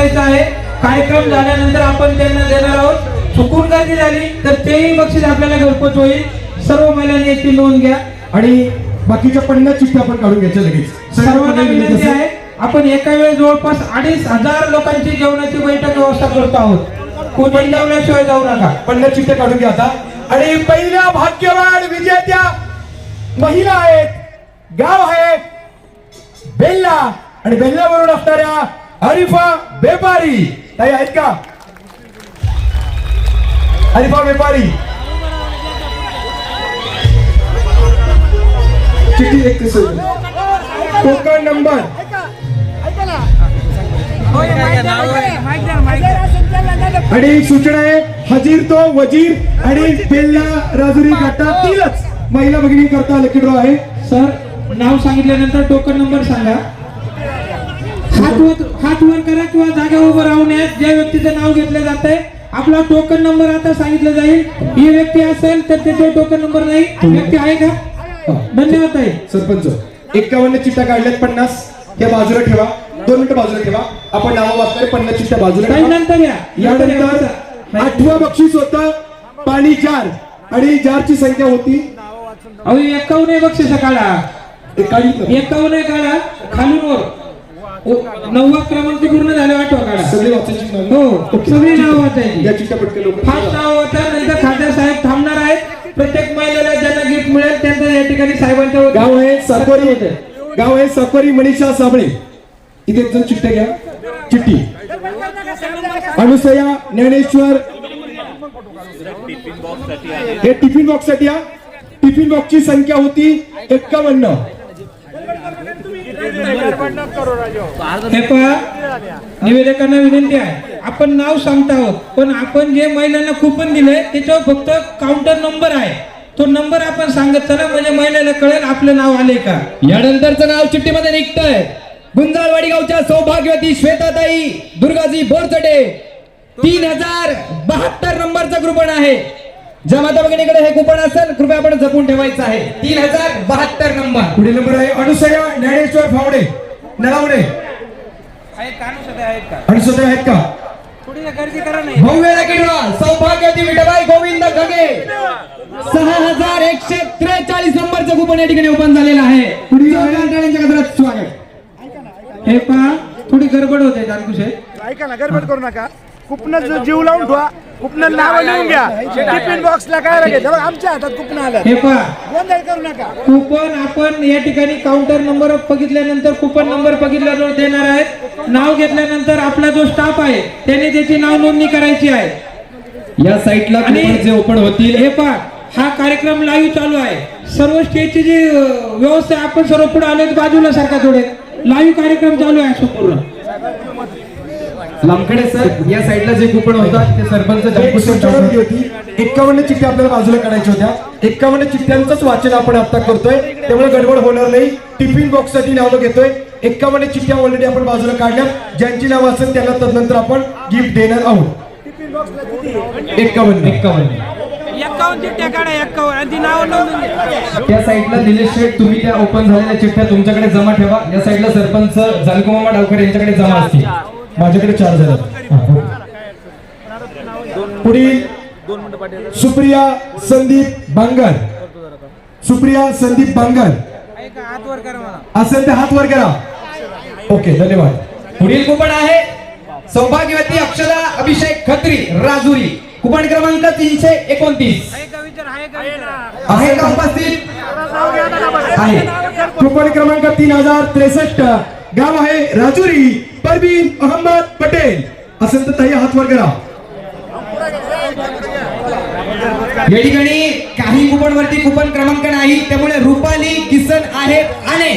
करायचं आहे. कार्यक्रम झाल्यानंतर आपण त्यांना देणार आहोत. चुकून गर्दी झाली तर तेही बक्षीस आपल्याला घरपोच होईल. सर्व महिलांनी याची नोंद घ्या. आणि बाकीच्या पन्नास चिठ्ठ्या आपण काढून घ्यायच्या लगेच. सर्वांना विनंती आहे. आपण एका वेळेस जवळपास अडीच हजार लोकांची जेवणाची बैठक व्यवस्था करतो आहोत. कोणी जेवल्याशिवाय जाऊ नका. पन्नास चिठ्ठ्या काढून घ्या आता. आणि पहिल्या भाग्यवान विजेत्या महिला आहेत. गाव आहे बेल्ला. आणि बेल्लावरून असणाऱ्या हरिफा बेपारी. ताई आहेत का? हरिफा बेपारी. चिठ्ठी एक कोकण नंबर. आणि सूचना आहे हजीर तो वजीर आणि बेल्ला राजुरी घाटातीलच महिला भगिनी करता लकी ड्रॉ आहे. सर नाव सांगितल्यानंतर टोकन नंबर सांगा. हात वर हात वर करा किंवा जागा उभं राहू नये. ज्या व्यक्तीचं नाव घेतलं जात आहे आपला टोकन नंबर आता सांगितलं जाईल. ही व्यक्ती असेल तर त्याचे टोकन नंबर नाही. व्यक्ती आहे का? धन्यवाद ताई. सरपंच एक्कावन्न चिठ्ठ्या काढल्यात पन्नास. त्या बाजूला ठेवा. दोन मिनिटं बाजूला ठेवा. आपण नाव वाचतोय पन्नास चिठ्ठ्या बाजूला नंतर या. यानंतर आठवा बक्षीस होतं पाणी जार. आणि जारची संख्या होती. अहो एकावन्न बक्षीस काढा. एकावन्न. काढा खालून वर. नववा क्रमांक पूर्ण झाले आठवा काढा सगळी वाचायची? हो ओके. सगळी नाव वाचायची. या लोक फास्ट नाव होता नंतर खासदार साहेब थांबणार आहेत. प्रत्येक महिलेला ज्यांना गिफ्ट मिळेल त्यांचं या ठिकाणी साहेबांच्या गाव आहे साकोरी होते. गाव आहे साकोरी मनीषा साबळे. इथे एक जण चिठ्ठ्या घ्या. चिठ्ठी. अनुसया ज्ञानेश्वर. हे टिफिन बॉक्ससाठी या. टिफिन बॉक्सची संख्या होती एक्कावन्न. हे पहा निवेदकांना विनंती आहे. आपण नाव सांगत आहोत पण आपण जे महिलांना कुपन दिले त्याच्यावर फक्त काउंटर नंबर आहे. तो नंबर आपण सांगत चला म्हणजे महिलेला कळेल आपलं नाव आले का. यानंतरचं नाव चिठ्ठीमध्ये निघतंय. गुंजाळवाडी गावच्या सौभाग्यवती श्वेताताई दुर्गाजी बोरचडे तीन हजार बहात्तर नंबरचा ग्रुपण आहे. ज्या माता भगिनीकडे हे कुपन असेल कृपया आपण जपून ठेवायचं आहे. तीन हजार बहात्तर नंबर. पुढील नंबर आहे अनुसया ज्ञानेश्वर फावडे. अनुसया? आहेत का? भव्य विठबाई गोविंद गगे सहा हजार एकशे त्रेचाळीस नंबरचं कुपन या ठिकाणी ओपन झालेलं आहे. पुढील जोरदार टाळ्यांच्या गजरात स्वागत. हे पहा थोडी गडबड होते ऐका ना गडबड करू नका. कुपन जीव लावून ठेवा. कुपन नाव लिहून घ्या. टिफिन बॉक्सला काय लागेल तेव्हा आमच्या हातात कुपन आलं. हे पहा. गोंधळ करू नका. कुपन आपण या ठिकाणी काउंटर नंबर बघितल्यानंतर कुपन नंबर बघितल्यावर देणार आहेत. नाव घेतल्यानंतर आपला जो स्टाफ आहे त्याने त्याची नाव नोंदणी करायची आहे. या साईटला जे ओपन होतील. हे पहा हा कार्यक्रम लाईव्ह चालू आहे. सर्व स्टेजची जी व्यवस्था आपण सर्व पुढे आले बाजूला सारखा थोडे. लाईव्ह कार्यक्रम चालू आहे संपूर्ण लामखडे सर या साईडला जे कुपन होतात ते सरपंच होती. एक्कावन्न चिठ्ठ्या आपल्याला बाजूला काढायच्या होत्या. एक्कावन्न चिठ्ठ्यांचंच वाचन आपण आता करतोय. त्यामुळे गडबड होणार नाही. टिफिन बॉक्ससाठी नावं घेतोय. एक्कावन्न चिठ्ठ्या ऑलरेडी आपण बाजूला काढल्या. ज्यांची नावं असेल त्यांना तदनंतर आपण गिफ्ट देणार आहोत. एक्कावन्न एक्कावन्न त्या साईडला निलेश शेठ तुम्ही त्या ओपन झालेल्या चिठ्ठ्या तुमच्याकडे जमा ठेवा. या साईडला सरपंच जालकुमामा डावकर यांच्याकडे जमा असतील. माझ्याकडे चार झाले. हो. पुढील सुप्रिया संदीप बांगर. सुप्रिया संदीप बांगर. असेल तर हात वर करा. ओके धन्यवाद. पुढील कुपन आहे सौभाग्यवती अक्षदा अभिषेक खत्री राजुरी. कुपन क्रमांक तीनशे एकोणतीस. आहे का उपस्थित? आहे. कुपन क्रमांक तीन हजार त्रेसष्ट. गाव आहे राजुरी. परवीन अहमद पटेल. असेल तर ताई हात वर करा. या ठिकाणी काही कुपन वरती कुपन क्रमांक नाही त्यामुळे रुपाली किसन आहेत आणे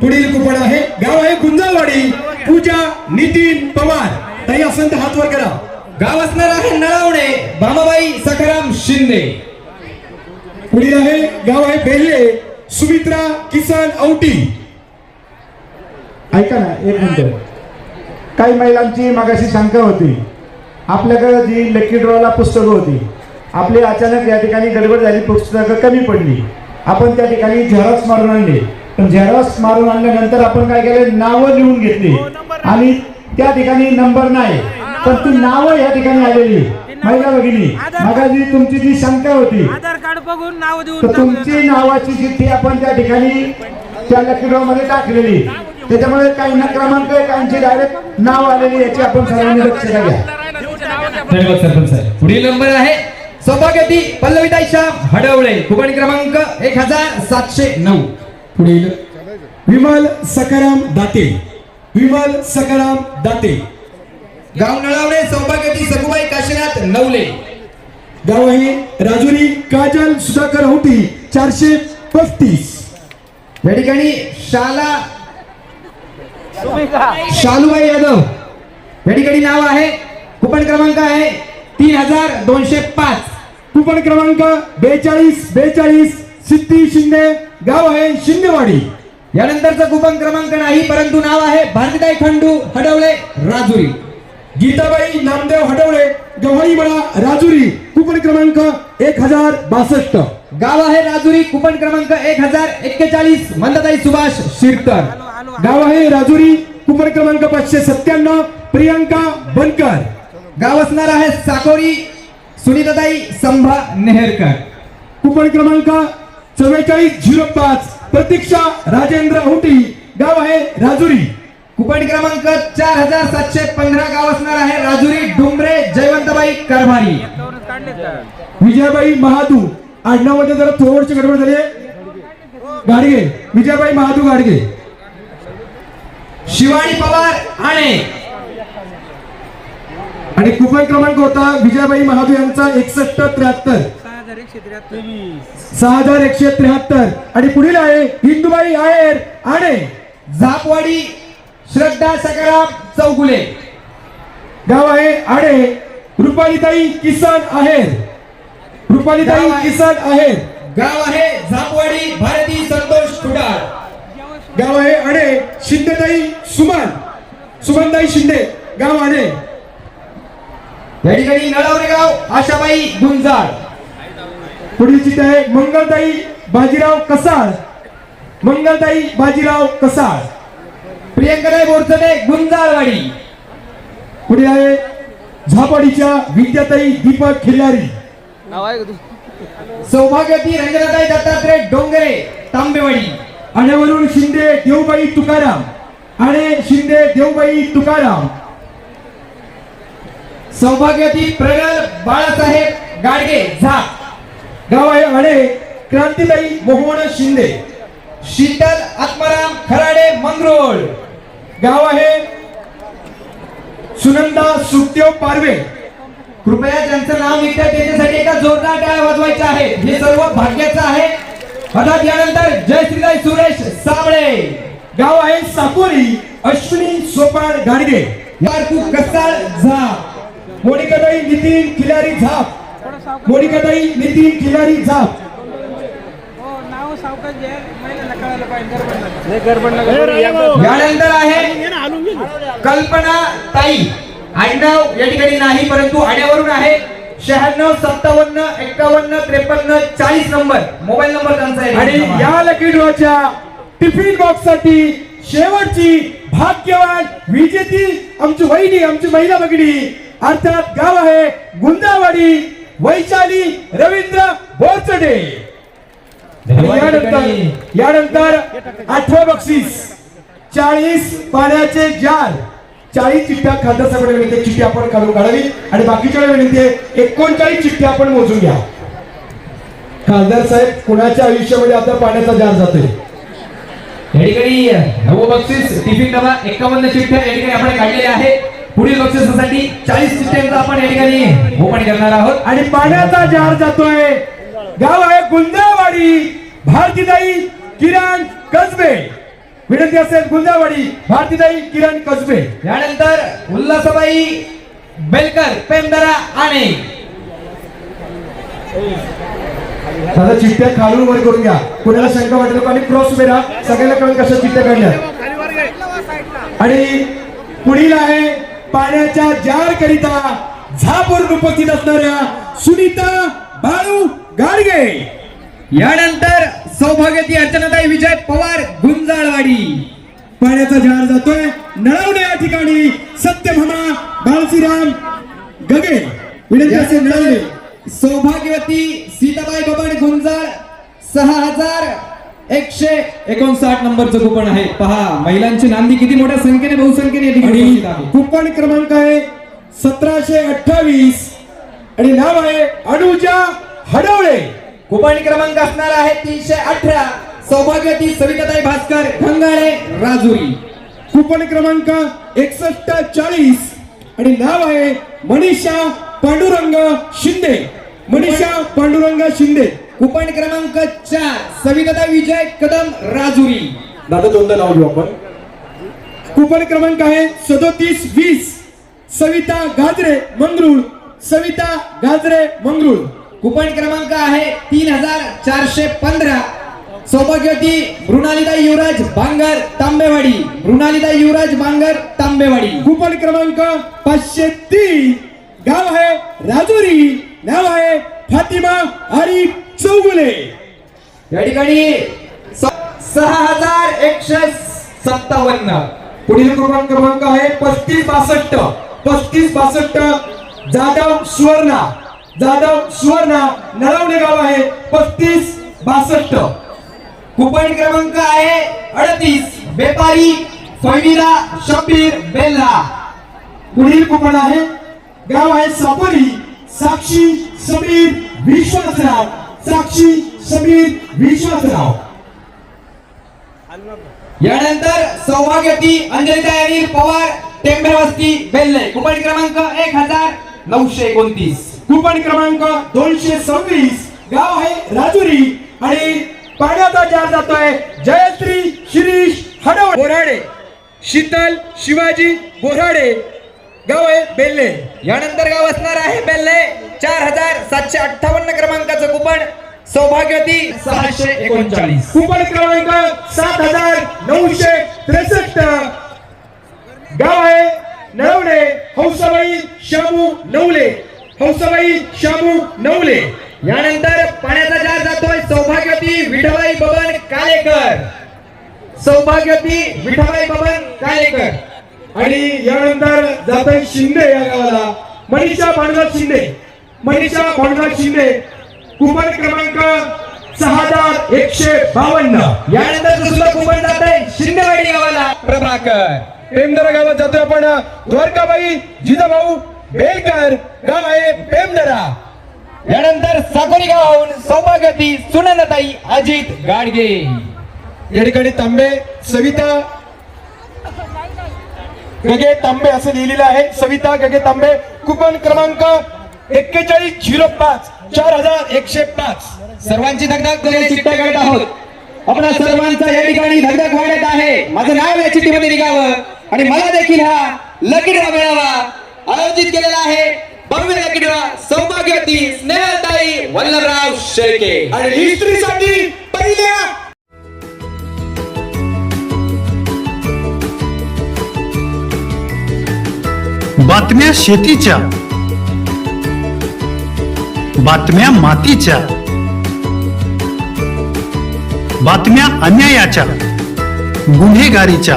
पुढील कुपन आहे गाव आहे गुंजावाडी पूजा नितीन पवार. ताई असेल तर हात वर करा. गाव असणार आहे नळावणे भामाबाई सखाराम शिंदे. पुढील आहे गाव आहे बेल्ले सुमित्रा किसन औटी. ऐका ना एक मिनिट. काही महिलांची मागाशी शंका होती. आपल्याकडे जी लकी ड्रॉला पुस्तकं होती आपली अचानक या ठिकाणी गडबड झाली पुस्तकं कमी पडली. आपण त्या ठिकाणी झेरॉक्स मारून आणले. पण झेरॉक्स मारून आणल्यानंतर आपण काय केलं? नावं लिहून घेतली. आणि त्या ठिकाणी नंबर नाही. पण ती नावं या ठिकाणी आलेली. महिला भगिनी मगाची तुमची जी शंका होती आधार कार्ड बघून नाव देऊन तर तुमची नावाची चिठ्ठी आपण त्या ठिकाणी त्या लकी ड्रॉ मध्ये टाकलेली. त्याच्यामुळे काहींना क्रमांक काहींची डायरेक्ट नाव आलेली याची आपण सर्वांनी दक्षता घ्या. धन्यवाद सरपंच साहेब. पुढील नंबर आहे सौभाग्यवती पल्लविताई श्याम हडवळे. कुपन क्रमांक एक हजार सातशे नऊ. पुढील. विमल सकाराम दाते. विमल सकाराम दाते. गाव नळावणे सौभाग्यवती सगुबाई काशीनाथ नवले. गाव आहे राजुरी काजल सुधाकर होती चारशे पस्तीस. या ठिकाणी शाला शालूबाई यादव. घडीकडी नाव आहे. कुपन क्रमांक आहे तीन हजार दोनशे पाच. कुपन क्रमांक बेचाळीस बेचाळीस सिद्धी शिंदे गाव आहे शिंदेवाडी. यानंतरचा कुपन क्रमांक नाही परंतु नाव आहे भारतीताई खंडू हडवळे राजुरी. गीताबाई नामदेव हडवले गव्हाळी राजुरी. कुपन क्रमांक एक हजार बासष्ट. गाव आहे राजुरी कुपन क्रमांक एक हजार एक्केचाळीस. मंदताई सुभाष शिरकर गाव आहे राजुरी कुपन क्रमांक पाचशे सत्त्याण्णव. प्रियांका बनकर. गाव असणार आहे साकोरी सुनीताताई संभा नेहरकर. कुपन क्रमांक चव्वेचाळीस झिरो पाच. प्रतीक्षा राजेंद्र हुटी गाव आहे राजुरी. कुपन क्रमांक चार हजार सातशे पंधरा. गाव असणार आहे राजुरी डुमरे जयवंतबाई करभारी. विजयाबाई महादू. आडनावमध्ये जरा थोडीशी गडबड झाली गाडगे विजयबाई महादू गाडगे शिवाजी पवार आणे आणि कुपन क्रमांक होता विजयबाई महादू यांचा एकसष्ट त्र्याहत्तर. सहा हजार एकशे त्र्याहत्तर. आणि पुढील आहे हिंदुबाई आयर आणि झापवाडी श्रद्धा सकाराम चौगुले. गाव आहे आणि रुपालीताई किसन आहेर. रुपालीताई आहे. किसन आहेर गाव आहे झापवाडी भारती संतोष खुडाळ गाव आहे आडे शिंदेताई सुमन. सुमनताई शिंदे गाव आडे या ठिकाणी नळावरे गाव आशाबाई गुंजाळ. पुढील चित्र आहे मंगलताई बाजीराव कसाळ. मंगलताई बाजीराव कसाळ. प्रियंकाताई बोरचडे गुंजाळवाडी. पुढे आहे झापाडीच्या विद्याताई दीपक खिल्लारी. सौभाग्यती रंजनाताई दत्तात्रय डोंगरे तांबेवाडी. आण्यावरून शिंदे देवबाई तुकाराम. आणि शिंदे देवबाई तुकाराम. सौभाग्यती प्रगल बाळासाहेब गाडगे झा. गाव आहे आणे क्रांतीताई मोहन शिंदे. शीतल आत्माराम खराडे मंगरोळ. गाव आहे सुनंदा सुखदेव पारवे. कृपया ज्यांचं नाव निघतं त्याच्यासाठी एका जोरदार टाळ्या वाजवायच्या आहेत. हे सर्व भाग्याचं आहे. अर्थात यानंतर जयश्रीताई सुरेश साबळे. गाव आहे साकोरी अश्विनी सोपान गाडगे. यारकू कसाळ झाप. मोनिकाताई नितीन खिलारी झाप. मोनिकाताई नितीन खिलारी झाप. पाहिजे. यानंतर आहे कल्पना ताई. आडनाव या ठिकाणी नाही परंतु आड्यावरून आहे. शहाण्णव सत्तावन्न एक्कावन्न त्रेपन्न चाळीस नंबर. मोबाईल नंबर त्यांचा आहे. आणि या लकी ड्रॉच्या टिफिन बॉक्ससाठी शेवटची भाग्यवान विजेती आमची वहिनी आमची महिला भगिनी अर्थात गाव आहे गुंदावाडी वैशाली रवींद्र बोरचडे. यानंतर यानंतर आठवं बक्षीस. चाळीस पाण्याचे जार. चाळीस चिठ्ठ्या खासदार साहेबांना विनंती चिठ्ठी आपण काढून काढावी. आणि बाकीच्या विनंती आहे एकोणचाळीस चिठ्ठ्या आपण मोजून घ्या. खासदार साहेब कुणाच्या आयुष्यामध्ये आता पाण्याचा जार जातोय? या ठिकाणी नवं बक्षीस टिफिन डबा एकावन्न चिठ्ठ्या या ठिकाणी आपण काढलेल्या आहे पुढील बक्षिसासाठी चाळीस चिठ्ठ्यांचं आपण या ठिकाणी ओपन करणार आहोत. आणि पाण्याचा जार जातोय. गाव आहे गुंजावाडी. भारतीताई किरण कसबे. विनंती असेल गुंजावाडी भारतीताई किरण कसबे. यानंतर उल्हासबाई बेलकर पेमदरा आणि दादा चिठ्ठ्या खालून वर करून घ्या. कुणाला शंका वाटली आणि क्रॉस उभे राहा. सगळ्यांना कळून कशा चिठ्ठ्या काढल्या. आणि पुढील आहे पाण्याच्या जार करिता झापूर उपस्थित असणाऱ्या सुनीता बाळू गाडगे. यानंतर सौभाग्यवती अर्चनाताई विजय पवार गुंजाळवाडी. पाण्याचा जार जातोय. नळवणे या ठिकाणी सत्यभामा बाळश्रीराम गगे. विनंती असेल नळवणे. सौभाग्यवती सीताबाई बबन गुंजाळ सहा हजार एकशे एकोणसाठ नंबरचं कुपन आहे. पहा महिलांची नांदी किती मोठ्या संख्येने बहुसंख्येने ठिकाणी. कुपन क्रमांक आहे सतराशे अठ्ठावीस. आणि नाव आहे अनुजा हडवळे. कुपन क्रमांक असणार आहे तीनशे अठरा. सौभाग्यवती सविताताई भास्कर खंगाळे राजुरी. कुपन क्रमांक एकसष्ट चाळीस. आणि नाव आहे मनीषा पांडुरंग शिंदे. मनीषा पांडुरंग शिंदे. कुपन क्रमांक चार सविताताई विजय कदम राजुरी. दादा दोनदा नाव घेऊ आपण. कुपन क्रमांक आहे सदोतीस वीस. सविता गाजरे मंगरुळ. सविता गाजरे मंगरुळ. कुपन क्रमांक आहे तीन हजार चारशे पंधरा. सौभाग्यवती मृणालिदा युवराज बांगर तांबेवाडी. मृणालिदा युवराज बांगर तांबेवाडी. कुपन क्रमांक पाचशे तीन. गाव आहे राजुरी नाव आहे फातिमा हरी चौगुले. या ठिकाणी स- सहा हजार एकशे सत्तावन्न. पुढील क्रमांक क्रमांक आहे पस्तीस बासष्ट. पस्तीस बासष्ट जाधव सुवर्णा. जाधव सुवर्णा नरवणे गाव आहे. पस्तीस बासष्ट. कुपन क्रमांक आहे अडतीस. व्यापारी फैविला शबीर बेल्ला. पुढील कुपन आहे. गाव आहे सापोरी. साक्षी समीर विश्वासराव. साक्षी समीर विश्वासराव. यानंतर सौभाग्यती अंजलिता अनिल पवार टेंबेवस्ती बेल्ले. कुपन क्रमांक एक हजार नऊशे एकोणतीस. कुपन क्रमांक दोनशे सव्वीस. गाव आहे राजुरी आणि पाण्याचा जार जातोय जयश्री शिरीष हडवळे. बोराडे शीतल शिवाजी बोराडे. गाव आहे बेल्ले यानंतर गाव असणार आहे बेल्ले चार हजार सातशे अठ्ठावन्न क्रमांकाचं कुपन. सौभाग्यती सहाशे एकोणचाळीस. कुपन क्रमांक सात हजार नऊशे त्रेसष्ट. गाव आहे नळवणे हौसाबाई शामू नवले. हौसाबाई शामू नवले. यानंतर पाण्याचा जार जातोय सौभाग्यवती विठबाई बबन कालेकर. सौभाग्यवती विठबाई बबन कालेकर. आणि यानंतर जातोय शिंदे या गावाला. मनीषा पांडुरंग शिंदे. मनीषा पांडुरंग शिंदे. कुपन क्रमांक सहा हजार एकशे बावन्न. यानंतर दुसरं कुपन जात आहे शिंदेवाडी गावाला. प्रभाकर. प्रेमदरा गावात जातोय आपण. द्वारकाबाई जिजाभाऊ बेलकर गाव आहे पेमदरा. यानंतर साकोरी गावाहून सौभाग्यवती सुनंदताई अजित गाडगे. या ठिकाणी तांबे सविता. गगे तांबे असं लिहिलेलं आहे. सविता गगे तांबे. कुपन क्रमांक एक्केचाळीस झिरो पाच चार हजार एकशे पाच. सर्वांची धगधग काढत आहोत. आपणा सर्वांचा या ठिकाणी धगधग वाढत आहे. माझं नाव या चिठ्ठीमध्ये निघावं आणि मला देखील हा लकी मिळावा. आयोजित केलेला आहे भव्य ड्रॉ सौभाग्यवती स्नेहताई वल्लभराव शेळके. आणि हिस्ट्रीसाठी पहिल्या बातम्या शेतीच्या बातम्या मातीच्या बातम्या अन्यायाच्या गुन्हेगारीच्या.